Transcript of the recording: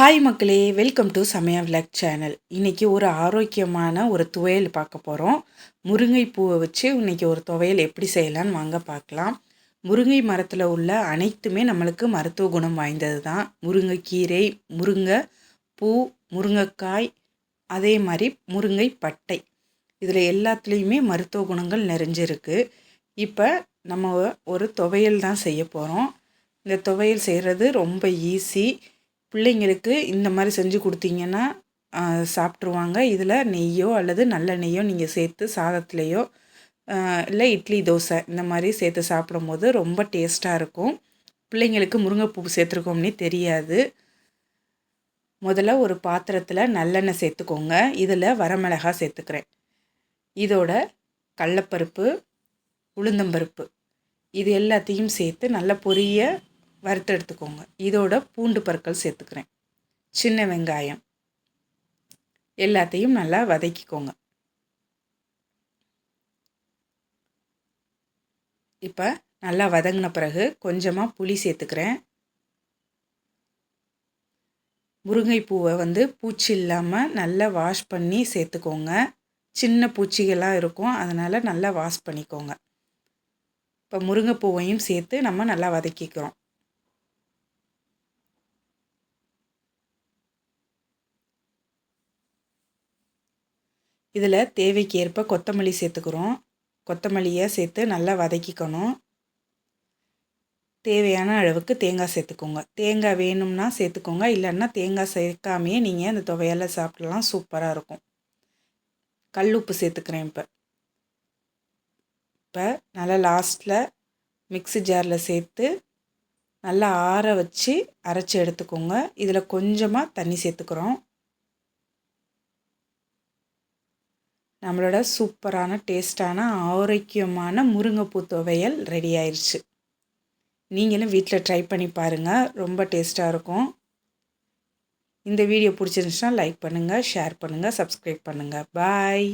Hi மக்களே welcome to Samaya vlog channel இன்றைக்கி ஒரு ஆரோக்கியமான ஒரு துவையல் பார்க்க போகிறோம் முருங்கை பூவை வச்சு இன்றைக்கி ஒரு துவையல் எப்படி செய்யலான்னு வாங்க பார்க்கலாம். முருங்கை மரத்தில் உள்ள அனைத்துமே நம்மளுக்கு மருத்துவ குணம் வாய்ந்தது தான் முருங்கைக்கீரை முருங்கை பூ முருங்கைக்காய் அதே மாதிரி முருங்கை பட்டை. இதில் எல்லாத்துலேயுமே மருத்துவ குணங்கள் நிறைஞ்சிருக்கு. இப்போ நம்ம ஒரு துவையல் தான் செய்ய போகிறோம் இந்த துவையல் செய்கிறது ரொம்ப ஈஸி பிள்ளைங்களுக்கு இந்த மாதிரி செஞ்சு கொடுத்தீங்கன்னா சாப்பிட்ருவாங்க இதில் நெய்யோ அல்லது நல்ல நெய்யோ நீங்கள் சேர்த்து சாதத்துலேயோ இல்லை இட்லி தோசை இந்த மாதிரி சேர்த்து சாப்பிடும்போது ரொம்ப டேஸ்ட்டாக இருக்கும். பிள்ளைங்களுக்கு முருங்கைப்பூ சேர்த்துருக்கோம்னே தெரியாது. முதல்ல ஒரு பாத்திரத்தில் நல்லெண்ணெய் சேர்த்துக்கோங்க. இதில் வரமிளகா சேர்த்துக்கிறேன். இதோட கடலப்பருப்பு உளுந்தம்பருப்பு இது எல்லாத்தையும் சேர்த்து நல்ல பொரிய வறுத்து எடுத்துக்கோங்க இதோட பூண்டு பற்கள் சேர்த்துக்கிறேன். சின்ன வெங்காயம். எல்லாத்தையும் நல்லா வதக்கிக்கோங்க. இப்போ நல்லா வதங்கின பிறகு கொஞ்சமாக புளி சேர்த்துக்கிறேன். முருங்கைப்பூவை வந்து பூச்சி இல்லாமல் நல்லா வாஷ் பண்ணி சேர்த்துக்கோங்க. சின்ன பூச்சிகளாக இருக்கும். அதனால் நல்லா வாஷ் பண்ணிக்கோங்க. இப்போ முருங்கைப்பூவையும் சேர்த்து நம்ம நல்லா வதக்கிக்கிறோம். இதில் தேவைக்கு ஏற்ப கொத்தமல்லி சேர்த்துக்கிறோம். கொத்தமல்லியை சேர்த்து நல்லா வதக்கிக்கணும். தேவையான அளவுக்கு தேங்காய் சேர்த்துக்கோங்க. தேங்காய் வேணும்னா சேர்த்துக்கோங்க. இல்லைன்னா தேங்காய் சேர்க்காமையே நீங்கள் அந்த துவையால் சாப்பிட்லாம். சூப்பராக இருக்கும். கல் உப்பு சேர்த்துக்கிறேன் இப்போ. இப்போ நல்லா லாஸ்ட்டில் மிக்ஸி ஜாரில் சேர்த்து நல்லா ஆற வச்சு அரைச்சி எடுத்துக்கோங்க. இதில் கொஞ்சமாக தண்ணி சேர்த்துக்கிறோம். நம்மளோட சூப்பரான டேஸ்டான ஆரோக்கியமான முருங்கைப்பூ துவையல் ரெடி ஆயிடுச்சு நீங்களும் வீட்டில் ட்ரை பண்ணி பாருங்கள் ரொம்ப டேஸ்ட்டாக இருக்கும். இந்த வீடியோ பிடிச்சிருந்துச்சுன்னா லைக் பண்ணுங்கள் ஷேர் பண்ணுங்கள் சப்ஸ்கிரைப் பண்ணுங்கள் பாய்